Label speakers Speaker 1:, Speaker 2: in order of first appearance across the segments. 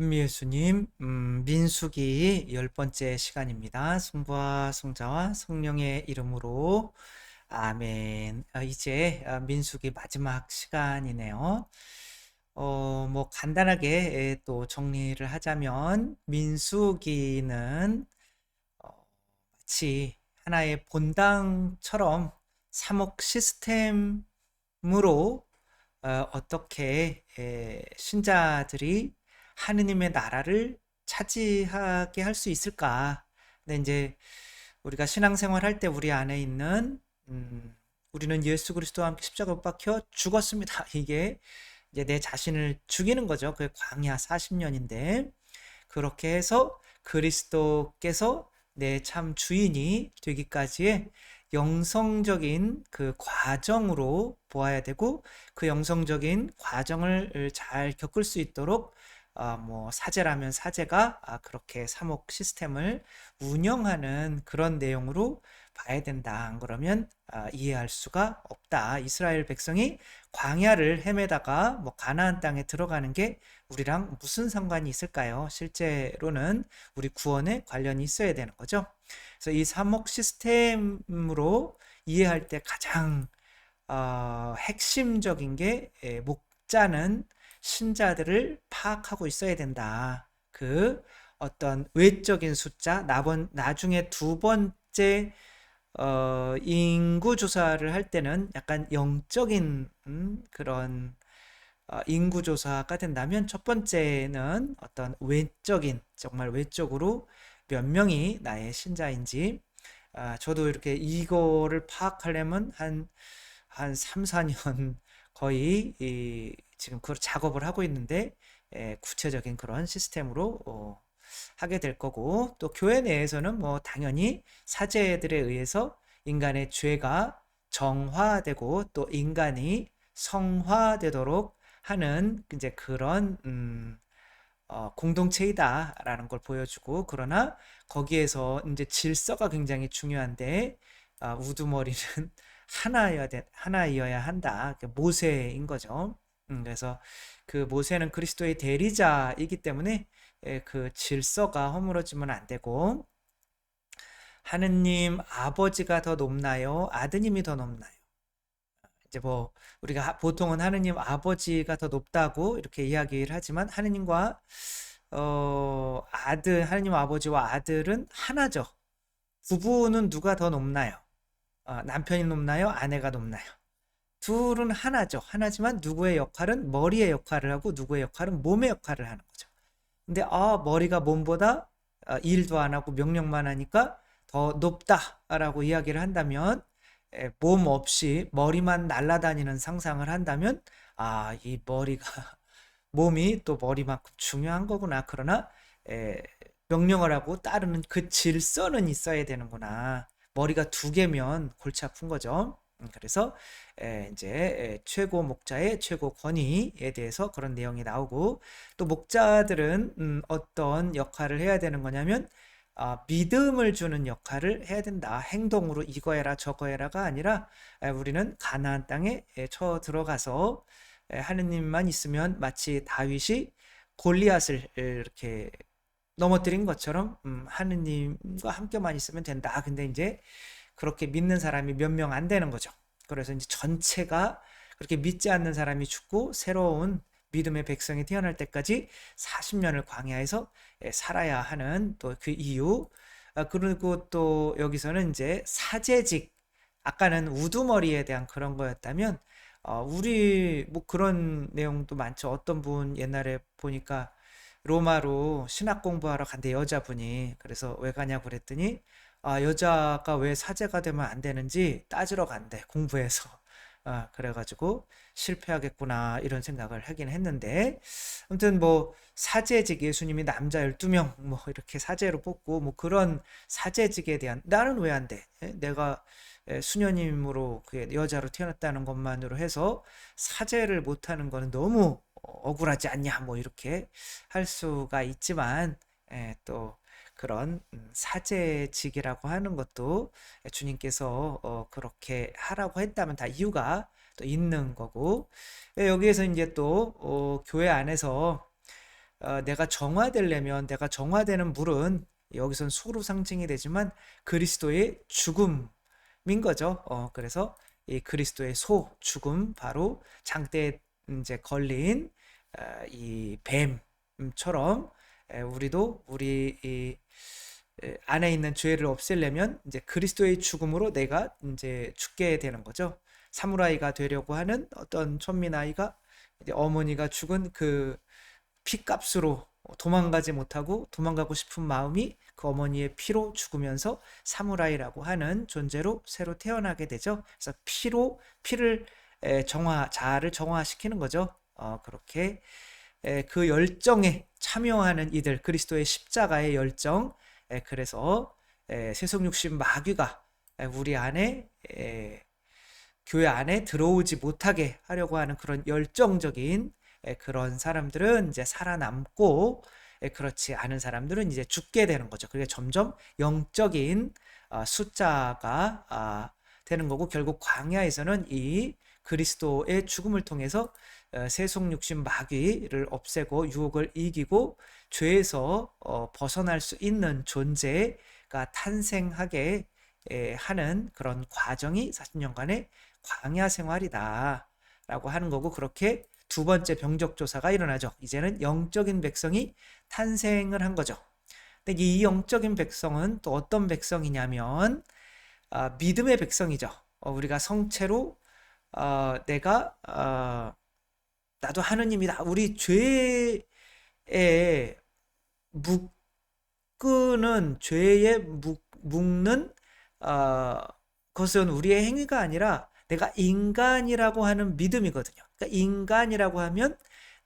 Speaker 1: 현미 예수님, 음, 민수기 열 번째 시간입니다. 성부와 성자와 성령의 이름으로 아멘. 아, 이제 아, 민수기 마지막 시간이네요. 어, 뭐 간단하게 예, 또 정리를 하자면 민수기는 어, 마치 하나의 본당처럼 사목 시스템으로 어, 어떻게 에, 신자들이 하느님의 나라를 차지하게 할 수 있을까? 근데 이제 우리가 신앙생활 할 때 우리 안에 있는 음, 우리는 예수 그리스도와 함께 십자가 못 박혀 죽었습니다. 이게 이제 내 자신을 죽이는 거죠. 그 광야 40년인데 그렇게 해서 그리스도께서 내 참 주인이 되기까지의 영성적인 그 과정으로 보아야 되고 그 영성적인 과정을 잘 겪을 수 있도록 어, 뭐 사제라면 사제가 아, 그렇게 사목 시스템을 운영하는 그런 내용으로 봐야 된다. 안 그러면 아, 이해할 수가 없다. 이스라엘 백성이 광야를 헤매다가 뭐 가나안 땅에 들어가는 게 우리랑 무슨 상관이 있을까요? 실제로는 우리 구원에 관련이 있어야 되는 거죠. 그래서 이 사목 시스템으로 이해할 때 가장 어, 핵심적인 게 예, 목자는 신자들을 파악하고 있어야 된다. 그 어떤 외적인 숫자, 나번, 나중에 두 번째 어, 인구 조사를 할 때는 약간 영적인 음, 그런 어, 인구 조사가 된다면 첫 번째는 어떤 외적인 정말 외적으로 몇 명이 나의 신자인지 아, 저도 이렇게 이거를 파악하려면 한 한 3, 4년 거의 이, 지금 그 작업을 하고 있는데 에, 구체적인 그런 시스템으로 어, 하게 될 거고 또 교회 내에서는 뭐 당연히 사제들에 의해서 인간의 죄가 정화되고 또 인간이 성화되도록 하는 이제 그런 음, 어, 공동체이다라는 걸 보여주고 그러나 거기에서 이제 질서가 굉장히 중요한데 어, 우두머리는 하나여야 돼, 하나이어야 한다. 모세인 거죠. 음, 그래서 그 모세는 그리스도의 대리자이기 때문에 예, 그 질서가 허물어지면 안 되고 하느님 아버지가 더 높나요? 아드님이 더 높나요? 이제 뭐 우리가 보통은 하느님 아버지가 더 높다고 이렇게 이야기를 하지만 하느님과 어 아들 하느님 아버지와 아들은 하나죠. 부부는 누가 더 높나요? 어, 남편이 높나요? 아내가 높나요? 둘은 하나죠. 하나지만 누구의 역할은 머리의 역할을 하고 누구의 역할은 몸의 역할을 하는 거죠. 근데 아 머리가 몸보다 어, 일도 안 하고 명령만 하니까 더 높다라고 이야기를 한다면 몸 없이 머리만 날아다니는 상상을 한다면 아 이 머리가 몸이 또 머리만큼 중요한 거구나. 그러나 에, 명령을 하고 따르는 그 질서는 있어야 되는구나. 머리가 두 개면 골치 아픈 거죠. 음, 그래서 이제 최고 목자의 최고 권위에 대해서 그런 내용이 나오고 또 목자들은 음, 어떤 역할을 해야 되는 거냐면 아, 믿음을 주는 역할을 해야 된다. 행동으로 이거 해라 저거 해라가 아니라 우리는 가나안 땅에 쳐 들어가서 하느님만 있으면 마치 다윗이 골리앗을 이렇게 넘어뜨린 것처럼 음, 하느님과 함께만 있으면 된다. 근데 이제 그렇게 믿는 사람이 몇 명 안 되는 거죠. 그래서 이제 전체가 그렇게 믿지 않는 사람이 죽고 새로운 믿음의 백성이 태어날 때까지 40년을 광야에서 예, 살아야 하는 또 그 이유. 아, 그리고 또 여기서는 이제 사제직. 아까는 우두머리에 대한 그런 거였다면 어, 우리 뭐 그런 내용도 많죠. 어떤 분 옛날에 보니까 로마로 신학 공부하러 간대 여자분이 그래서 왜 가냐고 그랬더니 아 여자가 왜 사제가 되면 안 되는지 따지러 간대 공부해서 아 그래가지고 실패하겠구나 이런 생각을 하긴 했는데 아무튼 뭐 사제직 예수님이 남자 12명 뭐 이렇게 사제로 뽑고 뭐 그런 사제직에 대한 나는 왜 안 돼? 내가 수녀님으로 그 여자로 태어났다는 것만으로 해서 사제를 못하는 거는 너무 억울하지 않냐 뭐 이렇게 할 수가 있지만 예, 또 그런 음, 사제직이라고 하는 것도 주님께서 어, 그렇게 하라고 했다면 다 이유가 또 있는 거고 예, 여기에서 이제 또 어, 교회 안에서 어, 내가 정화되려면 내가 정화되는 물은 여기선 수로 상징이 되지만 그리스도의 죽음인 거죠. 어, 그래서 이 그리스도의 소 죽음 바로 장대에 이제 걸린 어, 이 뱀처럼 에, 우리도 우리 이 에, 안에 있는 죄를 없애려면 이제 그리스도의 죽음으로 내가 이제 죽게 되는 거죠. 사무라이가 되려고 하는 어떤 천민 아이가 어머니가 죽은 그 피값으로 도망가지 못하고 도망가고 싶은 마음이 그 어머니의 피로 죽으면서 사무라이라고 하는 존재로 새로 태어나게 되죠. 그래서 피로 피를 에, 정화 자아를 정화시키는 거죠. 어, 그렇게 에, 그 열정에 참여하는 이들 그리스도의 십자가의 열정 에, 그래서 에, 세속육신 마귀가 에, 우리 안에 에, 교회 안에 들어오지 못하게 하려고 하는 그런 열정적인 에, 그런 사람들은 이제 살아남고 에, 그렇지 않은 사람들은 이제 죽게 되는 거죠. 그게 점점 영적인 어, 숫자가 아, 되는 거고 결국 광야에서는 이 그리스도의 죽음을 통해서 어, 세속 육신 마귀를 없애고 유혹을 이기고 죄에서 어, 벗어날 수 있는 존재가 탄생하게 에, 하는 그런 과정이 40년간의 광야 생활이다라고 하는 거고 그렇게 두 번째 병적 조사가 일어나죠. 이제는 영적인 백성이 탄생을 한 거죠. 근데 이 영적인 백성은 또 어떤 백성이냐면 아, 믿음의 백성이죠. 어, 우리가 성체로 어, 내가 어, 나도 하느님이다. 우리 죄에 묶는 죄에 묶, 묶는 어, 것은 우리의 행위가 아니라 내가 인간이라고 하는 믿음이거든요. 그러니까 인간이라고 하면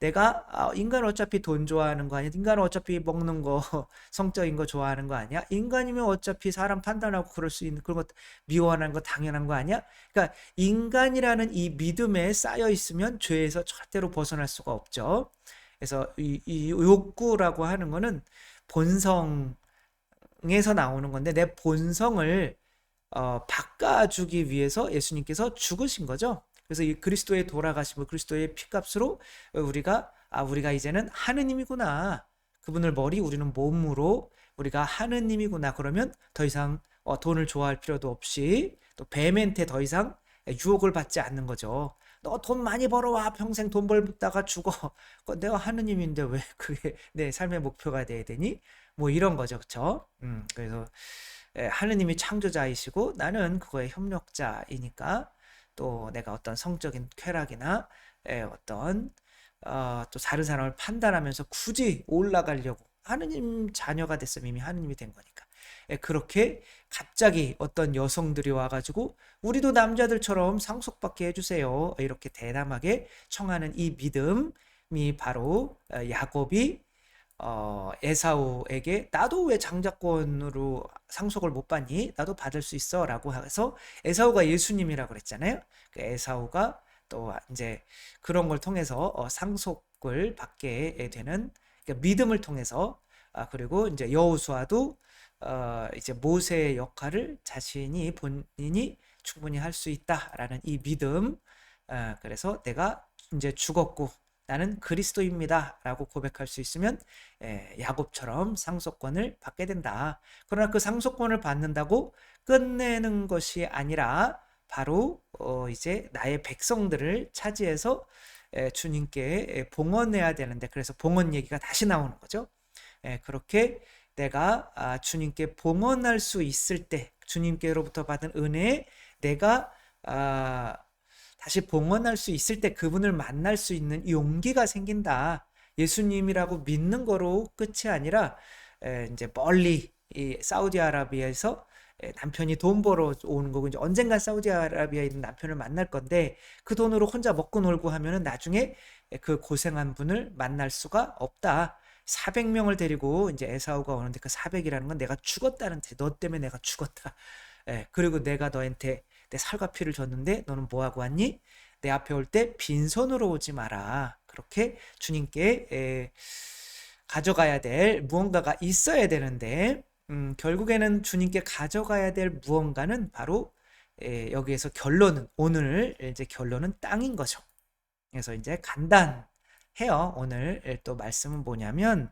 Speaker 1: 내가 아, 인간 어차피 돈 좋아하는 거 아니야? 인간은 어차피 먹는 거 성적인 거 좋아하는 거 아니야? 인간이면 어차피 사람 판단하고 그럴 수 있는 그런 것 미워하는 거 당연한 거 아니야? 그러니까 인간이라는 이 믿음에 쌓여 있으면 죄에서 절대로 벗어날 수가 없죠. 그래서 이, 이 욕구라고 하는 거는 본성에서 나오는 건데 내 본성을 어, 바꿔주기 위해서 예수님께서 죽으신 거죠. 그래서 이 그리스도의 돌아가심을 그리스도의 피값으로 우리가 아 우리가 이제는 하느님이구나. 그분을 머리 우리는 몸으로 우리가 하느님이구나. 그러면 더 이상 어, 돈을 좋아할 필요도 없이 또 뱀한테 더 이상 유혹을 받지 않는 거죠. 너 돈 많이 벌어와 평생 돈 벌다가 죽어. 내가 하느님인데 왜 그게 내 삶의 목표가 돼야 되니? 뭐 이런 거죠, 그렇죠? 음, 그래서 하느님이 창조자이시고 나는 그거의 협력자이니까 또 내가 어떤 성적인 쾌락이나 어떤 어, 또 다른 사람을 판단하면서 굳이 올라가려고 하느님 자녀가 됐으면 이미 하느님이 된 거니까. 그렇게 갑자기 어떤 여성들이 와가지고 우리도 남자들처럼 상속받게 해주세요. 이렇게 대담하게 청하는 이 믿음이 바로 어, 야곱이 어, 에사우에게 나도 왜 장자권으로 상속을 못 받니? 나도 받을 수 있어. 라고 해서 에사우가 예수님이라고 그랬잖아요. 그 에사우가 또 이제 그런 걸 통해서 어, 상속을 받게 되는 그러니까 믿음을 통해서 아, 그리고 이제 여호수아도 어, 이제 모세의 역할을 자신이 본인이 충분히 할 수 있다라는 이 믿음. 어, 그래서 내가 이제 죽었고 나는 그리스도입니다. 라고 고백할 수 있으면 예, 야곱처럼 상속권을 받게 된다. 그러나 그 상속권을 받는다고 끝내는 것이 아니라 바로 어, 이제 나의 백성들을 차지해서 예, 주님께 예, 봉헌해야 되는데 그래서 봉헌 얘기가 다시 나오는 거죠. 예, 그렇게 내가 아, 주님께 봉헌할 수 있을 때 주님께로부터 받은 은혜에 내가 아, 다시 봉헌할 수 있을 때 그분을 만날 수 있는 용기가 생긴다. 예수님이라고 믿는 거로 끝이 아니라 에, 이제 멀리 이 사우디아라비아에서 남편이 돈 벌어 오는 거고 이제 언젠가 사우디아라비아에 있는 남편을 만날 건데 그 돈으로 혼자 먹고 놀고 하면은 나중에 그 고생한 분을 만날 수가 없다. 400명을 데리고 이제 에사우가 오는데 그 400이라는 건 내가 죽었다는 뜻. 너 때문에 내가 죽었다. 예, 그리고 내가 너한테 내 살과 피를 줬는데 너는 뭐하고 왔니? 내 앞에 올 때 빈손으로 오지 마라. 그렇게 주님께 에, 가져가야 될 무언가가 있어야 되는데 음, 결국에는 주님께 가져가야 될 무언가는 바로 에, 여기에서 결론은 오늘 이제 결론은 땅인 거죠. 그래서 이제 간단 해요. 오늘 또 말씀은 뭐냐면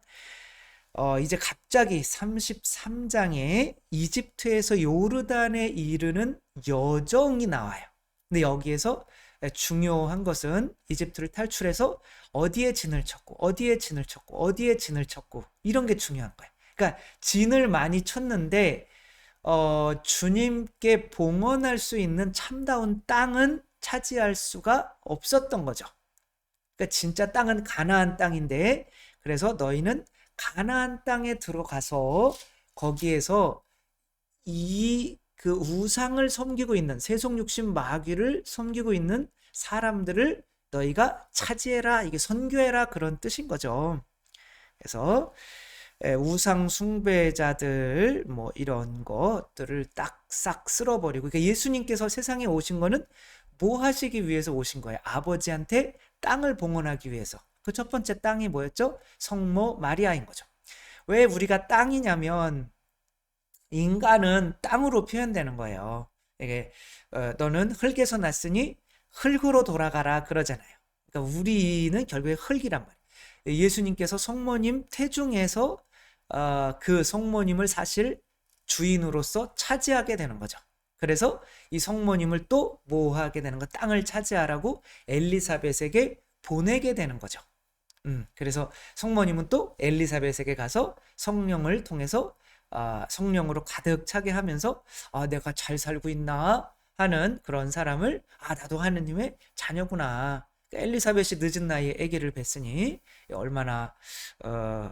Speaker 1: 어, 이제 갑자기 33장에 이집트에서 요르단에 이르는 여정이 나와요. 근데 여기에서 중요한 것은 이집트를 탈출해서 어디에 진을 쳤고, 어디에 진을 쳤고, 어디에 진을 쳤고, 이런 게 중요한 거예요. 그러니까 진을 많이 쳤는데, 어, 주님께 봉헌할 수 있는 참다운 땅은 차지할 수가 없었던 거죠. 그러니까 진짜 땅은 가나안 땅인데, 그래서 너희는 가나안 땅에 들어가서 거기에서 이 그 우상을 섬기고 있는 세속 육신 마귀를 섬기고 있는 사람들을 너희가 차지해라 이게 선교해라 그런 뜻인 거죠. 그래서 우상 숭배자들 뭐 이런 것들을 딱싹 쓸어버리고 그러니까 예수님께서 세상에 오신 거는 뭐 하시기 위해서 오신 거예요? 아버지한테 땅을 봉헌하기 위해서. 그 첫 번째 땅이 뭐였죠? 성모 마리아인 거죠. 왜 우리가 땅이냐면 인간은 땅으로 표현되는 거예요. 이게 어, 너는 흙에서 났으니 흙으로 돌아가라 그러잖아요. 그러니까 우리는 결국에 흙이란 말이에요. 예수님께서 성모님 태중에서 어, 그 성모님을 사실 주인으로서 차지하게 되는 거죠. 그래서 이 성모님을 또 뭐하게 되는 거 땅을 차지하라고 엘리사벳에게 보내게 되는 거죠. 음, 그래서 성모님은 또 엘리사벳에게 가서 성령을 통해서 아, 성령으로 가득 차게 하면서 아, 내가 잘 살고 있나 하는 그런 사람을 아, 나도 하느님의 자녀구나. 그러니까 엘리사벳이 늦은 나이에 아기를 뵀으니 얼마나 어,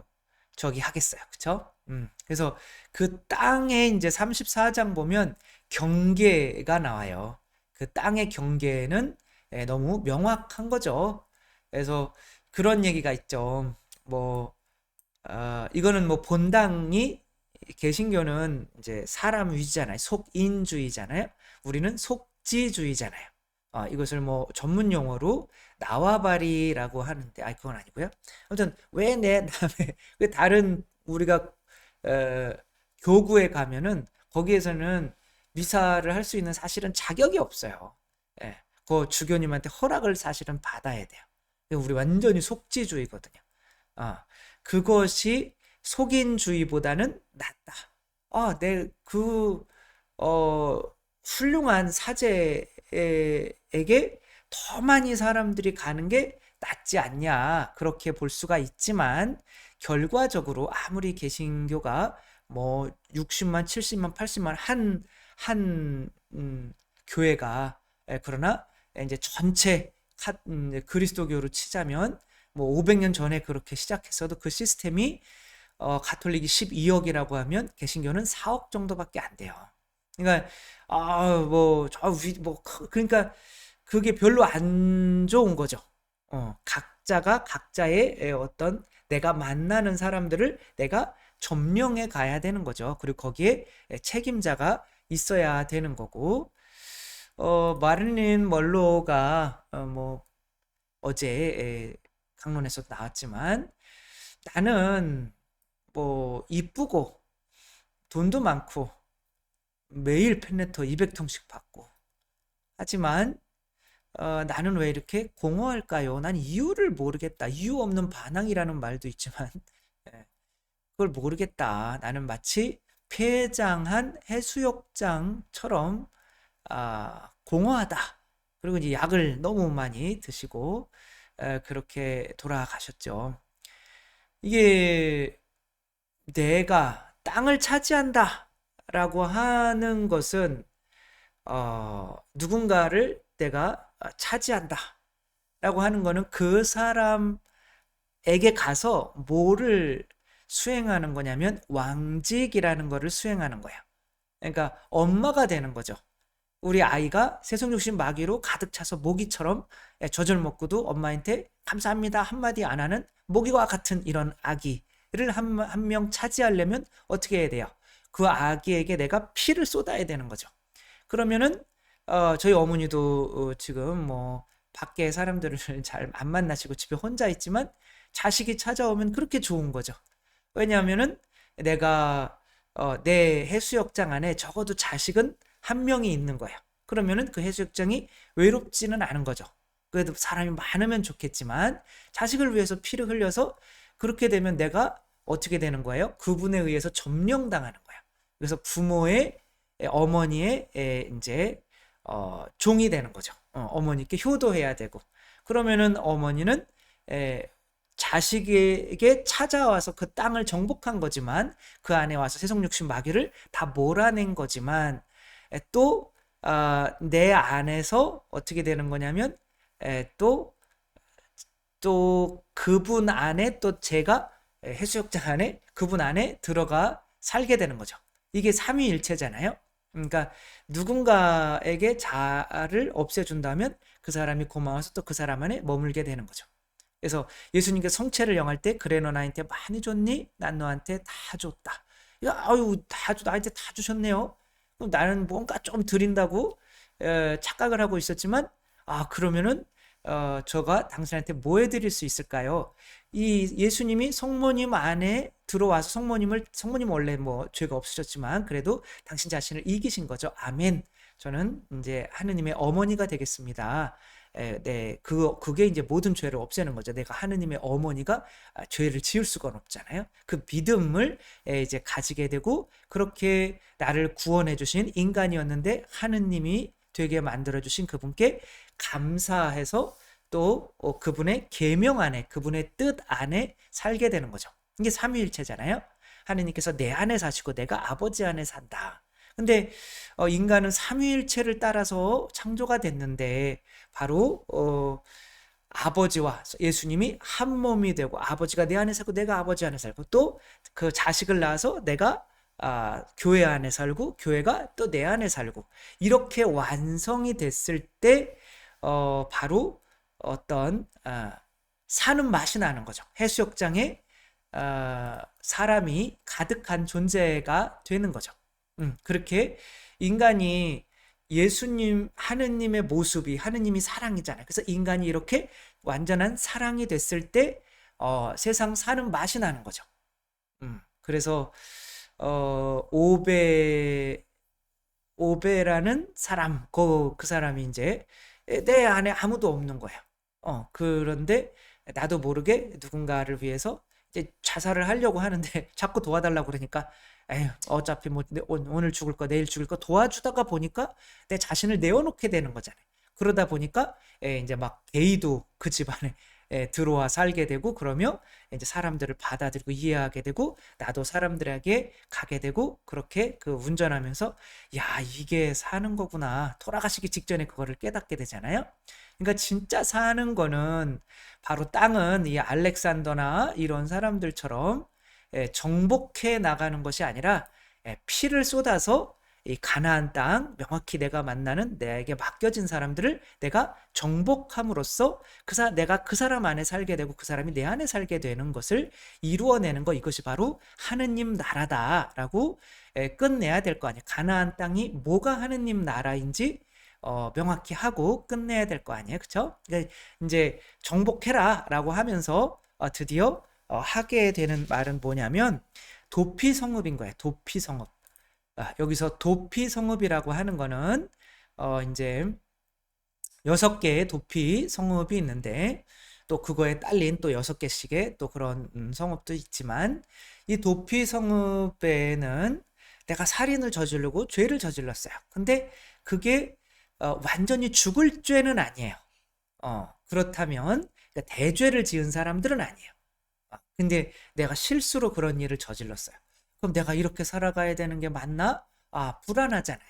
Speaker 1: 저기 하겠어요. 그쵸? 음, 그래서 그 땅에 이제 34장 보면 경계가 나와요. 그 땅의 경계는 예, 너무 명확한 거죠. 그래서 그런 얘기가 있죠. 뭐, 어, 이거는 뭐 본당이 개신교는 이제 사람 위주잖아요. 속인주의잖아요. 우리는 속지주의잖아요. 어, 이것을 뭐 전문 용어로 나와바리라고 하는데, 아, 그건 아니고요. 아무튼 왜 내 남의 그 다른 우리가 어, 교구에 가면은 거기에서는 미사를 할 수 있는 사실은 자격이 없어요. 예, 그 주교님한테 허락을 사실은 받아야 돼요. 우리 완전히 속지주의거든요. 아, 그것이 속인주의보다는 낫다. 아, 내 그, 어, 훌륭한 사제에게 더 많이 사람들이 가는 게 낫지 않냐. 그렇게 볼 수가 있지만, 결과적으로 아무리 개신교가 뭐 60만, 70만, 80만 한, 한, 음, 교회가, 에, 그러나 이제 전체 카, 음, 그리스도교로 치자면 뭐 500년 전에 그렇게 시작했어도 그 시스템이 어, 가톨릭이 12억이라고 하면 개신교는 4억 정도밖에 안 돼요. 그러니까 아뭐저위뭐 그러니까 그게 별로 안 좋은 거죠. 어, 각자가 각자의 어떤 내가 만나는 사람들을 내가 점령해 가야 되는 거죠. 그리고 거기에 책임자가 있어야 되는 거고 어, 마릴린 멀로가 어, 뭐 어제 강론에서 나왔지만 나는 뭐 이쁘고 돈도 많고 매일 팬레터 200통씩 받고 하지만 어, 나는 왜 이렇게 공허할까요? 난 이유를 모르겠다. 이유 없는 반항이라는 말도 있지만 예, 그걸 모르겠다. 나는 마치 폐장한 해수욕장처럼 아, 공허하다. 그리고 이제 약을 너무 많이 드시고 에, 그렇게 돌아가셨죠. 이게 내가 땅을 차지한다 라고 하는 것은 어, 누군가를 내가 차지한다 라고 하는 거는 그 사람에게 가서 뭐를 수행하는 거냐면 왕직이라는 거를 수행하는 거야. 그러니까 엄마가 되는 거죠. 우리 아이가 세속육신 마귀로 가득 차서 모기처럼 젖을 먹고도 엄마한테 감사합니다 한마디 안 하는 모기와 같은 이런 아기 를한한명 차지하려면 어떻게 해야 돼요? 그 아기에게 내가 피를 쏟아야 되는 거죠. 그러면은 어, 저희 어머니도 어, 지금 뭐 밖에 사람들을 잘 안 만나시고 집에 혼자 있지만 자식이 찾아오면 그렇게 좋은 거죠. 왜냐하면은 내가 어, 내 해수욕장 안에 적어도 자식은 한 명이 있는 거예요. 그러면은 그 해수욕장이 외롭지는 않은 거죠. 그래도 사람이 많으면 좋겠지만 자식을 위해서 피를 흘려서 그렇게 되면 내가 어떻게 되는 거예요? 그분에 의해서 점령당하는 거야. 그래서 부모의 어머니의 이제 어, 종이 되는 거죠. 어, 머니께 효도해야 되고 그러면은 어머니는 에, 자식에게 찾아와서 그 땅을 정복한 거지만 그 안에 와서 세속육신 마귀를 다 몰아낸 거지만 또내 아, 안에서 어떻게 되는 거냐면 또 또 그분 안에 또 제가 해수욕장 안에 그분 안에 들어가 살게 되는 거죠. 이게 삼위일체잖아요. 그러니까 누군가에게 자아를 없애준다면 그 사람이 고마워서 또 그 사람 안에 머물게 되는 거죠. 그래서 예수님께서 성체를 영할 때 그래 너 나한테 많이 줬니? 난 너한테 다 줬다. 야, 아유 다 주, 나한테 다 주셨네요. 나는 뭔가 좀 드린다고 에, 착각을 하고 있었지만 아 그러면은 어, 저가 당신한테 뭐 해드릴 수 있을까요? 이 예수님이 성모님 안에 들어와서 성모님을 성모님 원래 뭐 죄가 없으셨지만 그래도 당신 자신을 이기신 거죠. 아멘. 저는 이제 하느님의 어머니가 되겠습니다. 에, 네, 그 그게 이제 모든 죄를 없애는 거죠. 내가 하느님의 어머니가 아, 죄를 지을 수가 없잖아요. 그 믿음을 에, 이제 가지게 되고 그렇게 나를 구원해 주신 인간이었는데 하느님이 되게 만들어 주신 그분께 감사해서 또 어, 그분의 계명 안에 그분의 뜻 안에 살게 되는 거죠. 이게 삼위일체잖아요. 하느님께서 내 안에 사시고 내가 아버지 안에 산다. 근데 어, 인간은 삼위일체를 따라서 창조가 됐는데 바로 어, 아버지와 예수님이 한 몸이 되고 아버지가 내 안에 살고 내가 아버지 안에 살고 또 그 자식을 낳아서 내가 아, 교회 안에 살고 교회가 또 내 안에 살고 이렇게 완성이 됐을 때 어, 바로 어떤 어, 사는 맛이 나는 거죠. 해수욕장에 어, 사람이 가득한 존재가 되는 거죠. 음, 그렇게 인간이 예수님 하느님의 모습이 하느님이 사랑이잖아요. 그래서 인간이 이렇게 완전한 사랑이 됐을 때 어, 세상 사는 맛이 나는 거죠. 음, 그래서 어, 오베 오베라는 사람 그, 그 사람이 이제 내 안에 아무도 없는 거예요. 어, 그런데 나도 모르게 누군가를 위해서 이제 자살을 하려고 하는데 자꾸 도와달라고 그러니까 에휴, 어차피 뭐 오늘 죽을 거 내일 죽을 거 도와주다가 보니까 내 자신을 내어놓게 되는 거잖아요. 그러다 보니까 에, 이제 막 게이도 그 집안에 에, 들어와 살게 되고 그러면 이제 사람들을 받아들이고 이해하게 되고 나도 사람들에게 가게 되고 그렇게 그 운전하면서 야 이게 사는 거구나 돌아가시기 직전에 그거를 깨닫게 되잖아요. 그러니까 진짜 사는 거는 바로 땅은 이 알렉산더나 이런 사람들처럼 예, 정복해 나가는 것이 아니라 예, 피를 쏟아서 이 가나안 땅 명확히 내가 만나는 내게 맡겨진 사람들을 내가 정복함으로써 그 사, 내가 그 사람 안에 살게 되고 그 사람이 내 안에 살게 되는 것을 이루어내는 것 이것이 바로 하느님 나라다라고 에, 끝내야 될 거 아니에요. 가나안 땅이 뭐가 하느님 나라인지 어, 명확히 하고 끝내야 될 거 아니에요. 그쵸? 그러니까 이제 정복해라라고 하면서 어, 드디어 어, 하게 되는 말은 뭐냐면 도피 성읍인 거예요. 도피 성읍. 아, 여기서 도피 성읍이라고 하는 거는 어 이제 여섯 개의 도피 성읍이 있는데 또 그거에 딸린 또 여섯 개씩의 또 그런 음, 성읍도 있지만 이 도피 성읍에는 내가 살인을 저지르고 죄를 저질렀어요. 근데 그게 어, 완전히 죽을 죄는 아니에요. 어, 그렇다면 그러니까 대죄를 지은 사람들은 아니에요. 어, 근데 내가 실수로 그런 일을 저질렀어요. 그럼 내가 이렇게 살아가야 되는 게 맞나? 아, 불안하잖아요.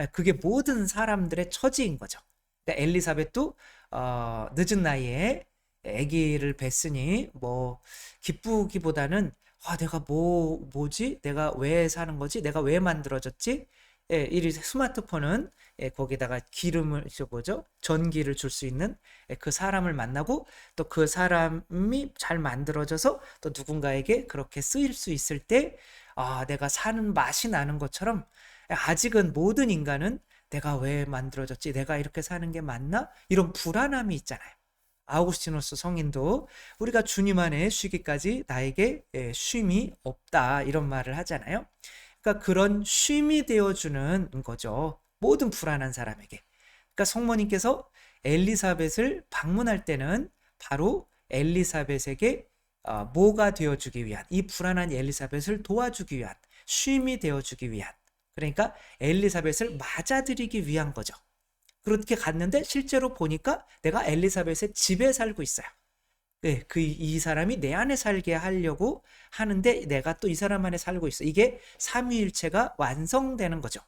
Speaker 1: 예, 그게 모든 사람들의 처지인 거죠. 그러니까 엘리사벳도 어, 늦은 나이에 아기를 뵀으니 뭐 기쁘기보다는 아, 내가 뭐 뭐지? 내가 왜 사는 거지? 내가 왜 만들어졌지? 예, 이 스마트폰은 예, 거기다가 기름을 저 뭐죠? 전기를 줄 수 있는 예, 그 사람을 만나고 또 그 사람이 잘 만들어져서 또 누군가에게 그렇게 쓰일 수 있을 때 아, 내가 사는 맛이 나는 것처럼 아직은 모든 인간은 내가 왜 만들어졌지? 내가 이렇게 사는 게 맞나? 이런 불안함이 있잖아요. 아우구스티노스 성인도 우리가 주님 안에 쉬기까지 나에게 예, 쉼이 없다 이런 말을 하잖아요. 그러니까 그런 쉼이 되어주는 거죠. 모든 불안한 사람에게. 그러니까 성모님께서 엘리사벳을 방문할 때는 바로 엘리사벳에게 어, 뭐가 되어주기 위한 이 불안한 엘리사벳을 도와주기 위한 쉼이 되어주기 위한 그러니까 엘리사벳을 맞아들이기 위한 거죠. 그렇게 갔는데 실제로 보니까 내가 엘리사벳의 집에 살고 있어요. 네, 그 이 사람이 내 안에 살게 하려고 하는데 내가 또 이 사람 안에 살고 있어. 이게 삼위일체가 완성되는 거죠.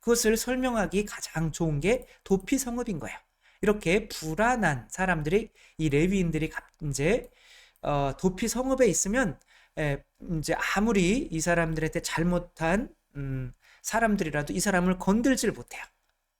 Speaker 1: 그것을 설명하기 가장 좋은 게 도피 성읍인 거예요. 이렇게 불안한 사람들이 이 레위인들이 이제 어, 도피 성읍에 있으면 에, 이제 아무리 이 사람들한테 잘못한 음, 사람들이라도 이 사람을 건들질 못해요.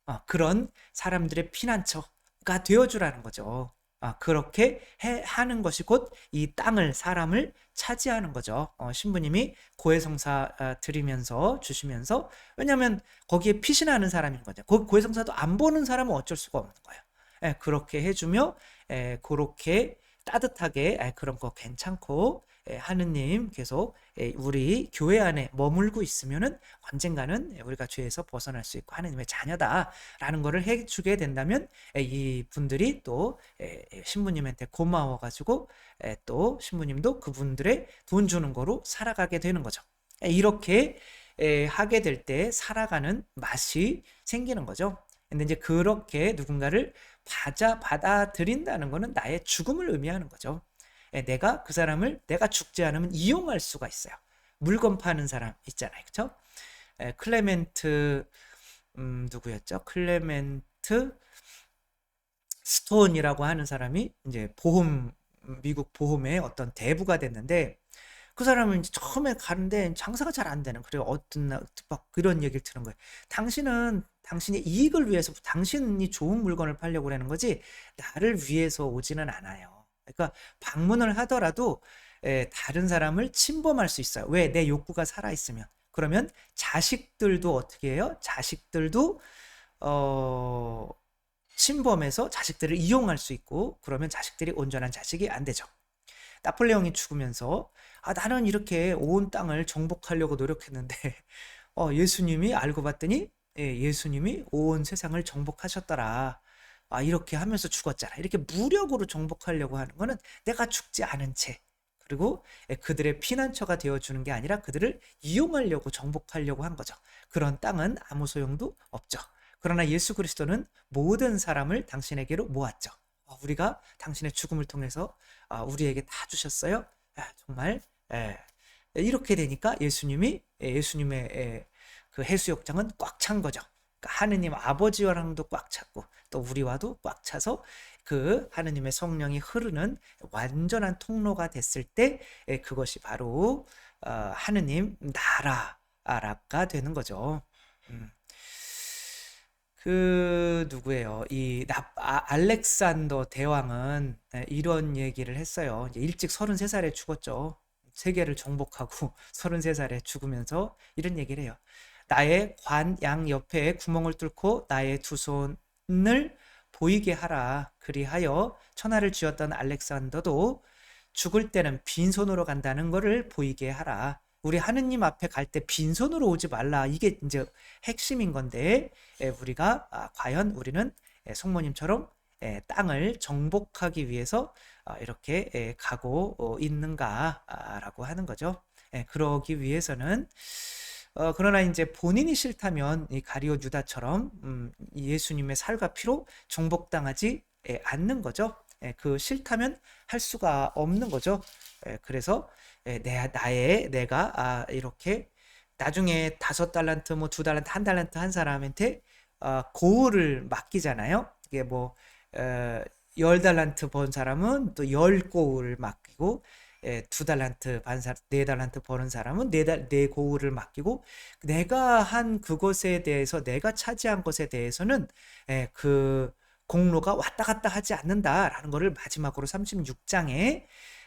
Speaker 1: 어, 그런 사람들의 피난처가 되어주라는 거죠. 아, 그렇게 해, 하는 것이 곧 이 땅을 사람을 차지하는 거죠. 어, 신부님이 고해성사 아, 드리면서 주시면서 왜냐하면 거기에 피신하는 사람인 거죠. 고, 고해성사도 안 보는 사람은 어쩔 수가 없는 거예요. 예, 그렇게 해주며 예, 그렇게 따뜻하게 예, 그런 거 괜찮고 예, 하느님 계속 예, 우리 교회 안에 머물고 있으면은 언젠가는 우리가 죄에서 벗어날 수 있고 하느님의 자녀다라는 것을 해주게 된다면 예, 이 분들이 또 신부님한테 고마워가지고 또 신부님도 그분들의 돈 주는 거로 살아가게 되는 거죠. 이렇게 하게 될 때 살아가는 맛이 생기는 거죠. 근데 이제 그렇게 누군가를 받아 받아들인다는 것은 나의 죽음을 의미하는 거죠. 예, 내가 그 사람을 내가 죽지 않으면 이용할 수가 있어요. 물건 파는 사람 있잖아요. 예, 클레멘트, 음, 누구였죠? 클레멘트 스톤이라고 하는 사람이 이제 보험, 미국 보험의 어떤 대부가 됐는데 그 사람은 이제 처음에 가는데 장사가 잘 안 되는 그래요. 어떤 막 그런 얘기를 들은 거예요. 당신은 당신의 이익을 위해서 당신이 좋은 물건을 팔려고 하는 거지 나를 위해서 오지는 않아요. 그러니까 방문을 하더라도 에, 다른 사람을 침범할 수 있어요. 왜? 내 욕구가 살아있으면. 그러면 자식들도 어떻게 해요? 자식들도 어, 침범해서 자식들을 이용할 수 있고 그러면 자식들이 온전한 자식이 안 되죠. 나폴레옹이 죽으면서 아 나는 이렇게 온 땅을 정복하려고 노력했는데 어, 예수님이 알고 봤더니 예, 예수님이 온 세상을 정복하셨더라. 아, 이렇게 하면서 죽었잖아. 이렇게 무력으로 정복하려고 하는 거는 내가 죽지 않은 채 그리고 그들의 피난처가 되어주는 게 아니라 그들을 이용하려고 정복하려고 한 거죠. 그런 땅은 아무 소용도 없죠. 그러나 예수 그리스도는 모든 사람을 당신에게로 모았죠. 아, 우리가 당신의 죽음을 통해서 아, 우리에게 다 주셨어요. 아, 정말 이렇게 되니까 예수님이 예수님의 그 해수욕장은 꽉 찬 거죠. 그러니까 하느님 아버지와랑도 꽉 찼고 또 우리와도 꽉 차서 그 하느님의 성령이 흐르는 완전한 통로가 됐을 때 그것이 바로 어, 하느님 나라가 되는 거죠. 음. 그 누구예요? 이 나, 아, 알렉산더 대왕은 이런 얘기를 했어요. 일찍 33살에 죽었죠. 세계를 정복하고 33살에 죽으면서 이런 얘기를 해요. 나의 관양 옆에 구멍을 뚫고 나의 두 손을 보이게 하라. 그리하여 천하를 쥐었던 알렉산더도 죽을 때는 빈손으로 간다는 것을 보이게 하라. 우리 하느님 앞에 갈 때 빈손으로 오지 말라. 이게 이제 핵심인 건데 우리가 아, 과연 우리는 성모님처럼 땅을 정복하기 위해서 아, 이렇게 가고 어, 있는가라고 하는 거죠. 그러기 위해서는 어, 그러나 이제 본인이 싫다면 이 가리오 유다처럼 음, 예수님의 살과 피로 정복당하지 예, 않는 거죠. 예, 그 싫다면 할 수가 없는 거죠. 예, 그래서 예, 내 나의 내가 아, 이렇게 나중에 다섯 달란트 뭐 두 달란트 한 달란트 한 사람한테 어, 고을을 맡기잖아요. 이게 뭐 어, 열 달란트 번 사람은 또 열 고을을 맡기고 예, 두 달란트 반사 네 달란트 버는 사람은 네달네 네 고울을 맡기고 내가 한 그것에 대해서 내가 차지한 것에 대해서는 예, 그 공로가 왔다 갔다 하지 않는다라는 것을 마지막으로 36장에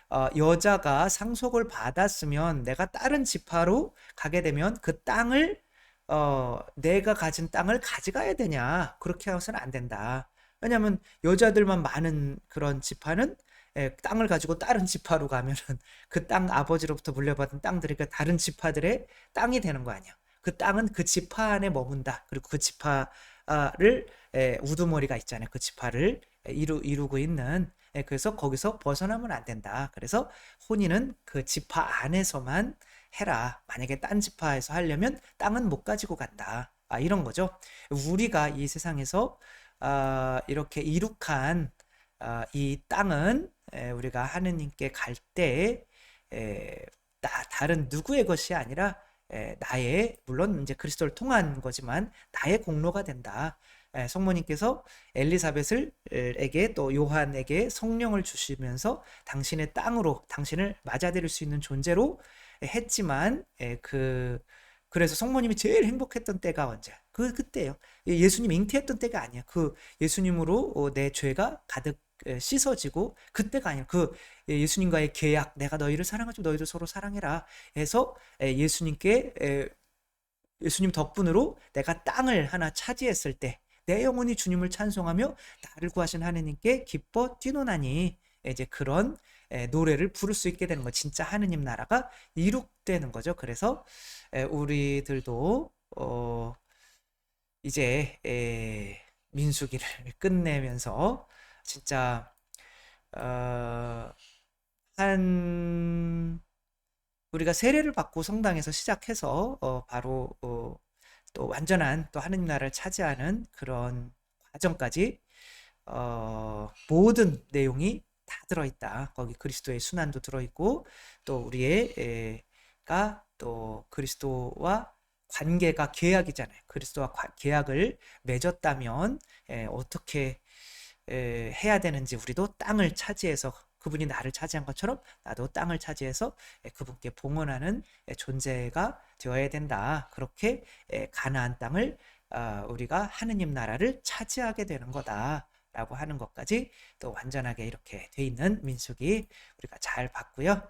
Speaker 1: 어, 여자가 상속을 받았으면 내가 다른 지파로 가게 되면 그 땅을 어, 내가 가진 땅을 가져가야 되냐 그렇게 해서는 안 된다. 왜냐하면 여자들만 많은 그런 지파는 예, 땅을 가지고 다른 지파로 가면은 그 땅 아버지로부터 물려받은 땅들이 그 다른 지파들의 땅이 되는 거 아니야. 그 땅은 그 지파 안에 머문다. 그리고 그 지파 지파를 에, 우두머리가 있잖아요. 그 지파를 에, 이루, 이루고 있는 에, 그래서 거기서 벗어나면 안 된다. 그래서 혼인은 그 지파 안에서만 해라. 만약에 딴 지파에서 하려면 땅은 못 가지고 간다. 아, 이런 거죠. 우리가 이 세상에서 아, 이렇게 이룩한 아, 이 땅은 에, 우리가 하느님께 갈 때 다른 누구의 것이 아니라 에, 나의 물론 이제 그리스도를 통한 거지만 나의 공로가 된다. 에, 성모님께서 엘리사벳을 에게 또 요한에게 성령을 주시면서 당신의 땅으로 당신을 맞아들일 수 있는 존재로 했지만 에, 그 그래서 성모님이 제일 행복했던 때가 언제? 그 그때요. 예수님 잉태했던 때가 아니야. 그 예수님으로 어, 내 죄가 가득 에, 씻어지고 그때가 아니야. 그 예수님과의 계약, 내가 너희를 사랑하지 너희도 서로 사랑해라. 해서 에, 예수님께 에, 예수님 덕분으로 내가 땅을 하나 차지했을 때 내 영혼이 주님을 찬송하며 나를 구하신 하느님께 기뻐 뛰노나니 이제 그런 에, 노래를 부를 수 있게 되는 거 진짜 하느님 나라가 이룩되는 거죠. 그래서 에, 우리들도 어, 이제 에, 민수기를 끝내면서 진짜 어, 한 우리가 세례를 받고 성당에서 시작해서 어, 바로 어, 또 완전한 또 하느님 나라를 차지하는 그런 과정까지 어, 모든 내용이 다 들어있다. 거기 그리스도의 순환도 들어있고 또 우리의 가 또 그리스도와 관계가 계약이잖아요. 그리스도와 과- 계약을 맺었다면 에, 어떻게 에, 해야 되는지 우리도 땅을 차지해서 그분이 나를 차지한 것처럼 나도 땅을 차지해서 에, 그분께 봉헌하는 에, 존재가 되어야 된다. 그렇게 에, 가나안 땅을 아, 우리가 하느님 나라를 차지하게 되는 거다라고 하는 것까지 또 완전하게 이렇게 돼 있는 민숙이 우리가 잘 봤고요.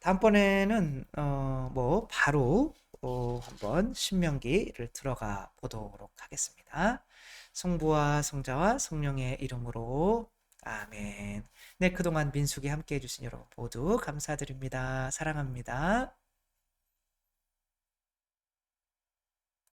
Speaker 1: 다음번에는 어, 뭐 바로 어, 한번 신명기를 들어가 보도록 하겠습니다. 성부와 성자와 성령의 이름으로 아멘. 네, 그동안 민숙이 함께 해주신 여러분 모두 감사드립니다. 사랑합니다.